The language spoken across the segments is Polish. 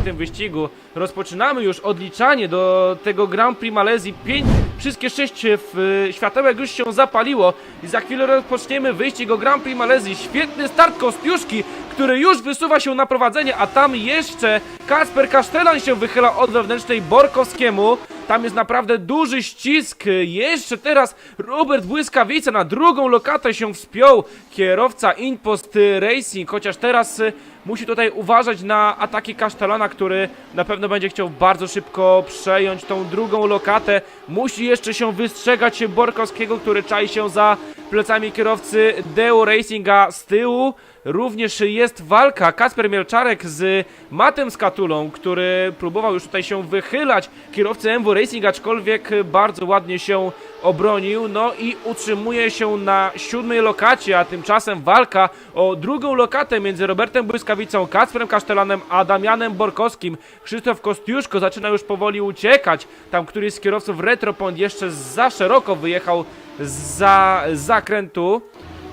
tym wyścigu. Rozpoczynamy już odliczanie do tego Grand Prix Malezji. Pięć, wszystkie sześć w, światełek już się zapaliło i za chwilę rozpoczniemy wyścig o Grand Prix Malezji. Świetny start Kostiuszki, który już wysuwa się na prowadzenie, a tam jeszcze Kasper Kasztelan się wychyla od wewnętrznej Borkowskiemu. Tam jest naprawdę duży ścisk. Jeszcze teraz Robert Błyskawica na drugą lokatę się wspiął. Kierowca Inpost Racing, chociaż teraz y, musi tutaj uważać na ataki Kasztelana, który na pewno będzie chciał bardzo szybko przejąć tą drugą lokatę. Musi jeszcze się wystrzegać Borkowskiego, który czai się za plecami kierowcy Deo Racinga z tyłu. Również jest walka Kasper Mielczarek z Matem Skatulą, który próbował już tutaj się wychylać kierowcy MW Racing, aczkolwiek bardzo ładnie się obronił, no i utrzymuje się na siódmej lokacie, a tymczasem walka o drugą lokatę między Robertem Błyskawicą, Kacprem Kasztelanem, a Damianem Borkowskim. Krzysztof Kostiuszko zaczyna już powoli uciekać, tam któryś z kierowców Retropont jeszcze za szeroko wyjechał za zakrętu.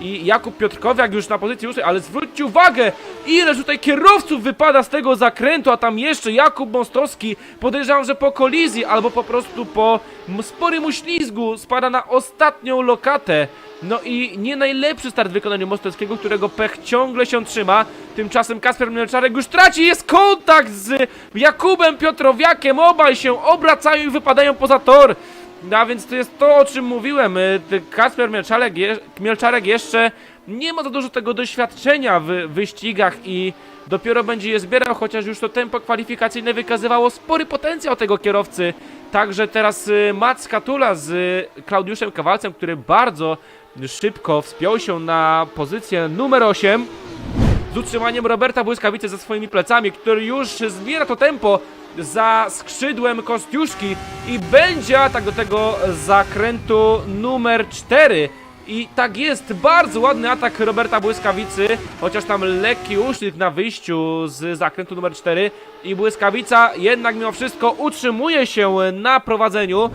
I Jakub Piotrkowiak już na pozycji ósmej, ale zwróćcie uwagę, ile tutaj kierowców wypada z tego zakrętu, a tam jeszcze Jakub Mostowski, podejrzewam, że po kolizji albo po prostu po sporym uślizgu spada na ostatnią lokatę. No i nie najlepszy start w wykonaniu Mostowskiego, którego pech ciągle się trzyma. Tymczasem Kasper Mielczarek już traci, jest kontakt z Jakubem Piotrowiakiem, obaj się obracają i wypadają poza tor. No a więc to jest to, o czym mówiłem. y, Kasper Mielczarek, Mielczarek jeszcze nie ma za dużo tego doświadczenia w wyścigach i dopiero będzie je zbierał, chociaż już to tempo kwalifikacyjne wykazywało spory potencjał tego kierowcy. Także teraz y, Matt Skatula z y, Klaudiuszem Kawalcem, który bardzo szybko wspiął się na pozycję numer 8 z utrzymaniem Roberta Błyskawicy ze swoimi plecami, który już zbiera to tempo za skrzydłem Kostiuszki i będzie atak do tego zakrętu numer 4. I tak jest, bardzo ładny atak Roberta Błyskawicy, chociaż tam lekki uślizg na wyjściu z zakrętu numer 4 i Błyskawica jednak mimo wszystko utrzymuje się na prowadzeniu.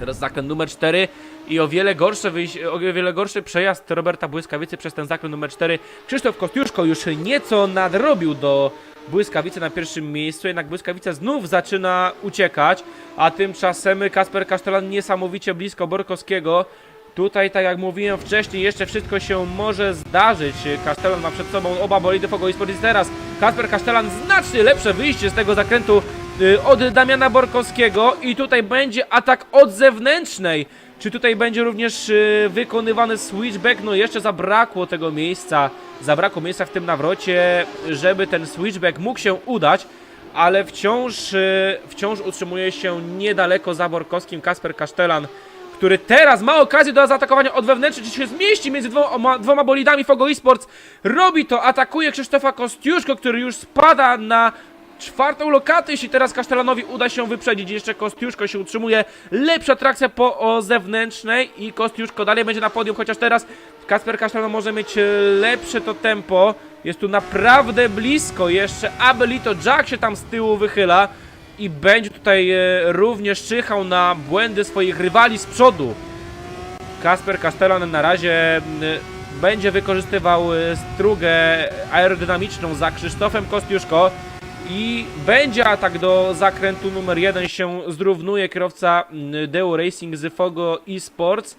Teraz zakręt numer 4 i o wiele gorsze wyjś- o wiele gorszy przejazd Roberta Błyskawicy przez ten zakręt numer 4. Krzysztof Kostiuszko już nieco nadrobił do Błyskawicy na pierwszym miejscu, jednak Błyskawica znów zaczyna uciekać, a tymczasem Kasper Kasztelan niesamowicie blisko Borkowskiego. Tutaj, tak jak mówiłem wcześniej, jeszcze wszystko się może zdarzyć. Kasztelan ma przed sobą oba bolidy Fogo i Sport jest teraz. Kasper Kasztelan znacznie lepsze wyjście z tego zakrętu y, od Damiana Borkowskiego i tutaj będzie atak od zewnętrznej. Czy tutaj będzie również y, wykonywany switchback? No jeszcze zabrakło tego miejsca. Zabrakło miejsca w tym nawrocie, żeby ten switchback mógł się udać. Ale wciąż, y, wciąż utrzymuje się niedaleko za Borkowskim Kasper Kasztelan który teraz ma okazję do zaatakowania od wewnętrznej, czy się zmieści między dwoma, dwoma bolidami Fogo Esports. Robi to, atakuje Krzysztofa Kostiuszko, który już spada na czwartą lokatę, jeśli teraz Kasztelanowi uda się wyprzedzić. Jeszcze Kostiuszko się utrzymuje. Lepsza trakcja po zewnętrznej i Kostiuszko dalej będzie na podium, chociaż teraz Kasper Kasztelan może mieć e, lepsze to tempo. Jest tu naprawdę blisko jeszcze. Abelito Jack się tam z tyłu wychyla i będzie tutaj e, również czyhał na błędy swoich rywali z przodu. Kasper Kasztelan na razie będzie wykorzystywał e, strugę aerodynamiczną za Krzysztofem Kostiuszko i będzie atak do zakrętu numer 1 się zrównuje kierowca m, Deo Racing z Fogo Esports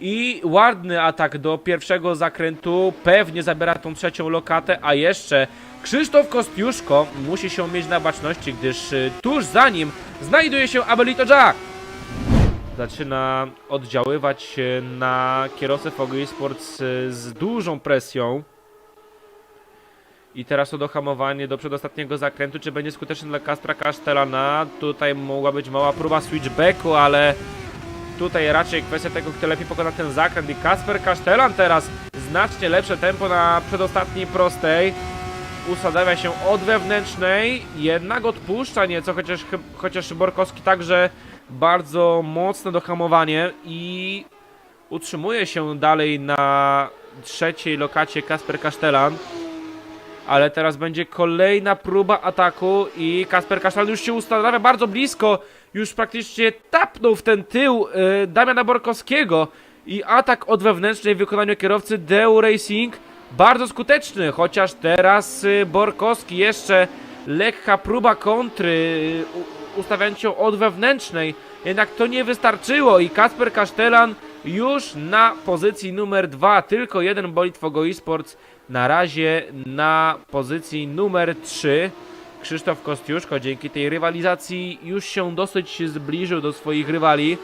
i ładny atak do pierwszego zakrętu pewnie zabiera tą trzecią lokatę, a jeszcze Krzysztof Kostiuszko musi się mieć na baczności, gdyż y, tuż za nim znajduje się Abelito Jack. Zaczyna oddziaływać y, na kierowcę Fogo Esports y, z dużą presją. I teraz to dohamowanie do przedostatniego zakrętu, czy będzie skuteczne dla Kaspra Kasztelana? Tutaj mogła być mała próba switchbacku, ale tutaj raczej kwestia tego, kto lepiej pokona ten zakręt. I Kasper Kasztelan teraz znacznie lepsze tempo na przedostatniej prostej. Usadawia się od wewnętrznej, jednak odpuszcza nieco, chociaż, chociaż Borkowski także bardzo mocne dohamowanie i utrzymuje się dalej na trzeciej lokacie Kasper Kasztelan. Ale teraz będzie kolejna próba ataku i Kasper Kasztelan już się ustanawia bardzo blisko. Już praktycznie tapnął w ten tył y, Damiana Borkowskiego. I atak od wewnętrznej w kierowcy Deu Racing bardzo skuteczny, chociaż teraz y, Borkowski jeszcze lekka próba kontry, u- ustawiając się od wewnętrznej. Jednak to nie wystarczyło i Kasper Kasztelan już na pozycji numer dwa. Tylko jeden bolid Fogo Esports na razie na pozycji numer 3. Krzysztof Kostiuszko dzięki tej rywalizacji już się dosyć zbliżył do swoich rywali.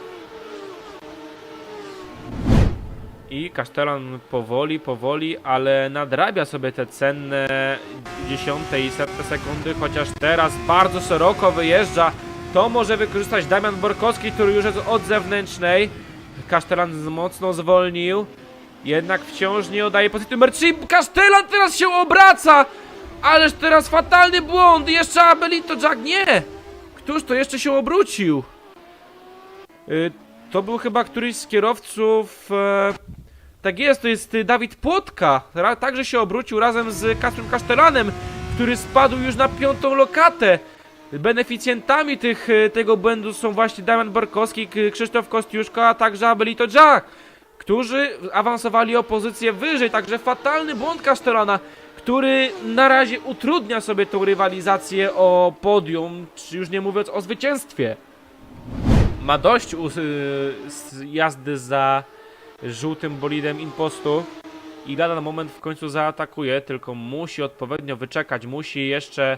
I Kasztelan powoli, powoli, ale nadrabia sobie te cenne dziesiąte i setne sekundy, chociaż teraz bardzo szeroko wyjeżdża. To może wykorzystać Damian Borkowski, który już jest od zewnętrznej. Kasztelan mocno zwolnił. Jednak wciąż nie oddaje pozycji numer 3. Kasztelan teraz się obraca! Ależ teraz fatalny błąd! Jeszcze Abelito Jack nie! Któż to jeszcze się obrócił? Y, to był chyba któryś z kierowców. E, tak jest, to jest y, Dawid Płotka. Także się obrócił razem z Kasprem Kasztelanem, który spadł już na piątą lokatę. Beneficjentami tych, y, tego błędu są właśnie Damian Borkowski, Krzysztof Kostiuszko, a także Abelito Jack, którzy awansowali o pozycję wyżej. Także fatalny błąd Kasztelana, który na razie utrudnia sobie tą rywalizację o podium, już nie mówiąc o zwycięstwie ma dość y, jazdy za żółtym bolidem impostu i lada na moment w końcu zaatakuje, tylko musi odpowiednio wyczekać, musi jeszcze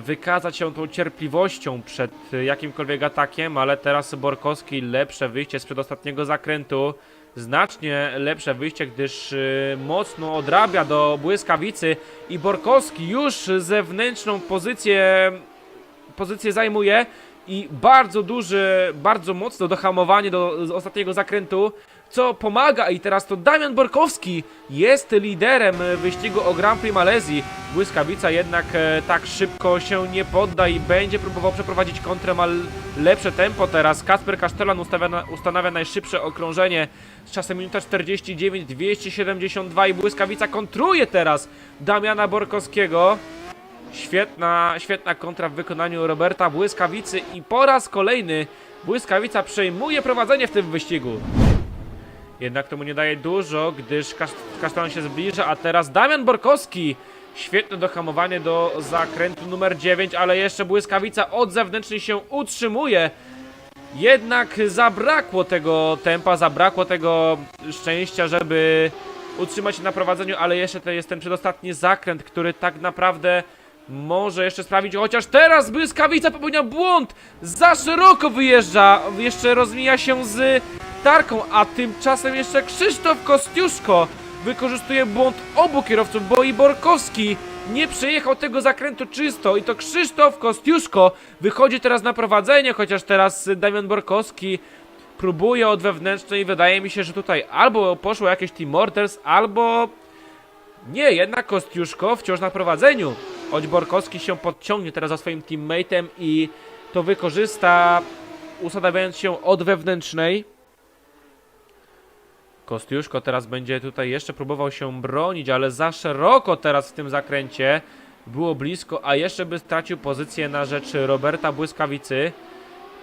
wykazać się tą cierpliwością przed jakimkolwiek atakiem, ale teraz Borkowski lepsze wyjście z przedostatniego zakrętu, znacznie lepsze wyjście, gdyż y, mocno odrabia do błyskawicy i Borkowski już zewnętrzną pozycję pozycję zajmuje i bardzo duży, bardzo mocno dohamowanie do ostatniego zakrętu, co pomaga i teraz to Damian Borkowski jest liderem wyścigu o Grand Prix Malezji. Błyskawica jednak e, tak szybko się nie podda i będzie próbował przeprowadzić kontrę, ma lepsze tempo teraz. Kasper Kasztelan ustawia, na- ustanawia najszybsze okrążenie z czasem minuta 49, 272 i Błyskawica kontruje teraz Damiana Borkowskiego. Świetna, świetna kontra w wykonaniu Roberta Błyskawicy i po raz kolejny Błyskawica przejmuje prowadzenie w tym wyścigu. Jednak to mu nie daje dużo, gdyż kasz kasztan się zbliża, a teraz Damian Borkowski. Świetne dohamowanie do zakrętu numer 9, ale jeszcze Błyskawica od zewnętrznej się utrzymuje. Jednak zabrakło tego tempa, zabrakło tego szczęścia, żeby utrzymać się na prowadzeniu, ale jeszcze to jest ten przedostatni zakręt, który tak naprawdę może jeszcze sprawić, chociaż teraz Błyskawica popełnia błąd, za szeroko wyjeżdża, jeszcze rozmija się z A tymczasem jeszcze Krzysztof Kostiuszko wykorzystuje błąd obu kierowców, bo i Borkowski nie przejechał tego zakrętu czysto i to Krzysztof Kostiuszko wychodzi teraz na prowadzenie, chociaż teraz Damian Borkowski próbuje od wewnętrznej i wydaje mi się, że tutaj albo poszło jakieś Team Orders, albo nie, jednak Kostiuszko wciąż na prowadzeniu. Choć Borkowski się podciągnie teraz za swoim teammateem i to wykorzysta, ustawiając się od wewnętrznej. Kostiuszko teraz będzie tutaj jeszcze próbował się bronić, ale za szeroko teraz w tym zakręcie. Było blisko, a jeszcze by stracił pozycję na rzecz Roberta Błyskawicy.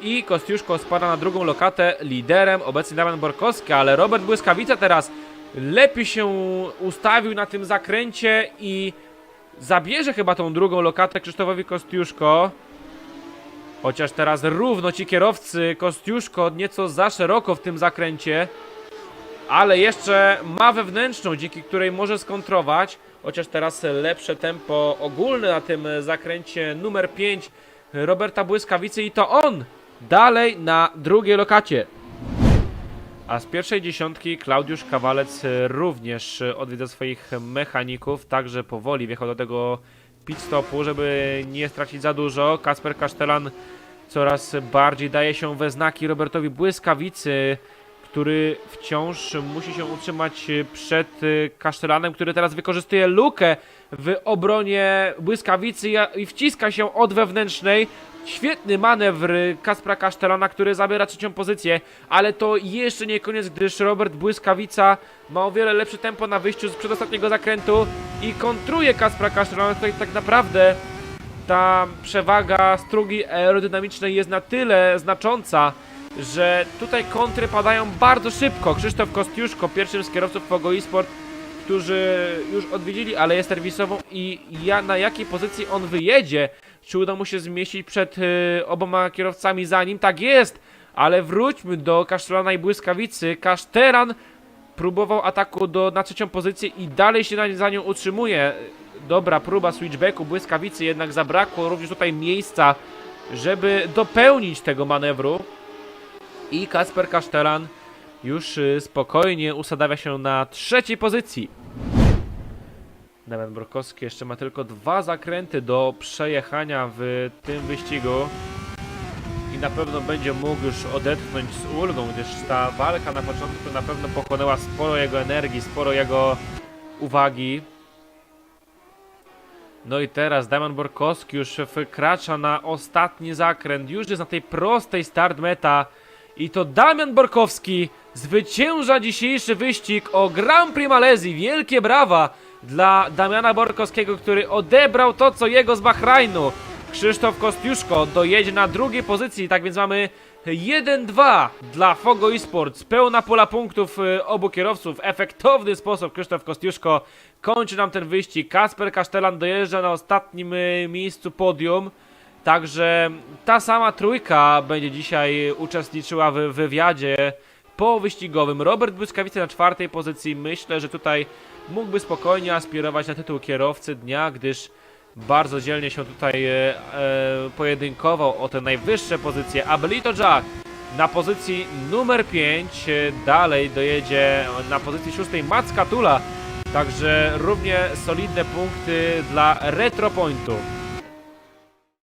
I Kostiuszko spada na drugą lokatę liderem, obecnie Damian Borkowski, ale Robert Błyskawica teraz lepiej się ustawił na tym zakręcie i zabierze chyba tą drugą lokatę Krzysztofowi Kostiuszko. Chociaż teraz równo ci kierowcy Kostiuszko nieco za szeroko w tym zakręcie. Ale jeszcze ma wewnętrzną, dzięki której może skontrować. Chociaż teraz lepsze tempo ogólne na tym zakręcie numer 5 Roberta Błyskawicy i to on dalej na drugiej lokacie. A z pierwszej dziesiątki Klaudiusz Kawalec również odwiedza swoich mechaników, także powoli wjechał do tego pit stopu, żeby nie stracić za dużo. Kasper Kasztelan coraz bardziej daje się we znaki Robertowi Błyskawicy, który wciąż musi się utrzymać przed e, Kasztelanem, który teraz wykorzystuje lukę w obronie Błyskawicy i wciska się od wewnętrznej. Świetny manewr Kaspra Kasztelana, który zabiera trzecią pozycję, ale to jeszcze nie koniec, gdyż Robert Błyskawica ma o wiele lepsze tempo na wyjściu z przedostatniego zakrętu i kontruje Kaspra Kasztelana, tutaj tak naprawdę ta przewaga strugi aerodynamicznej jest na tyle znacząca, że tutaj kontry padają bardzo szybko. Krzysztof Kostiuszko, pierwszym z kierowców Fogo eSport, którzy już odwiedzili aleję serwisową i ja, na jakiej pozycji on wyjedzie. Czy uda mu się zmieścić przed y, oboma kierowcami za nim? Tak jest! Ale wróćmy do Kasztelana i Błyskawicy. Kaszteran próbował ataku do, na trzecią pozycję i dalej się na, za nią utrzymuje. Dobra próba switchbacku Błyskawicy, jednak zabrakło również tutaj miejsca, żeby dopełnić tego manewru. I Kasper Kasztelan już y, spokojnie usadawia się na trzeciej pozycji. Damian Brokowski jeszcze ma tylko dwa zakręty do przejechania w tym wyścigu. I na pewno będzie mógł już odetchnąć z ulgą, gdyż ta walka na początku na pewno pochłonęła sporo jego energii, sporo jego uwagi. No i teraz Damian Borkowski już wkracza na ostatni zakręt. Już jest na tej prostej start meta. I to Damian Borkowski zwycięża dzisiejszy wyścig o Grand Prix Malezji. Wielkie brawa dla Damiana Borkowskiego, który odebrał to, co jego z Bahrajnu. Krzysztof Kostiuszko dojedzie na drugiej pozycji, tak więc mamy 1-2 dla Fogo Esports. Pełna pola punktów y, obu kierowców. Efektowny sposób Krzysztof Kostiuszko kończy nam ten wyścig. Kasper Kasztelan dojeżdża na ostatnim y, miejscu podium. Także ta sama trójka będzie dzisiaj uczestniczyła w wywiadzie powyścigowym. Robert Błyskawica na czwartej pozycji. Myślę, że tutaj mógłby spokojnie aspirować na tytuł kierowcy dnia, gdyż bardzo dzielnie się tutaj e, e, pojedynkował o te najwyższe pozycje. Abelito Jack na pozycji numer 5. e, Dalej dojedzie na pozycji szóstej Mats Katula. Także równie solidne punkty dla Retro Pointu.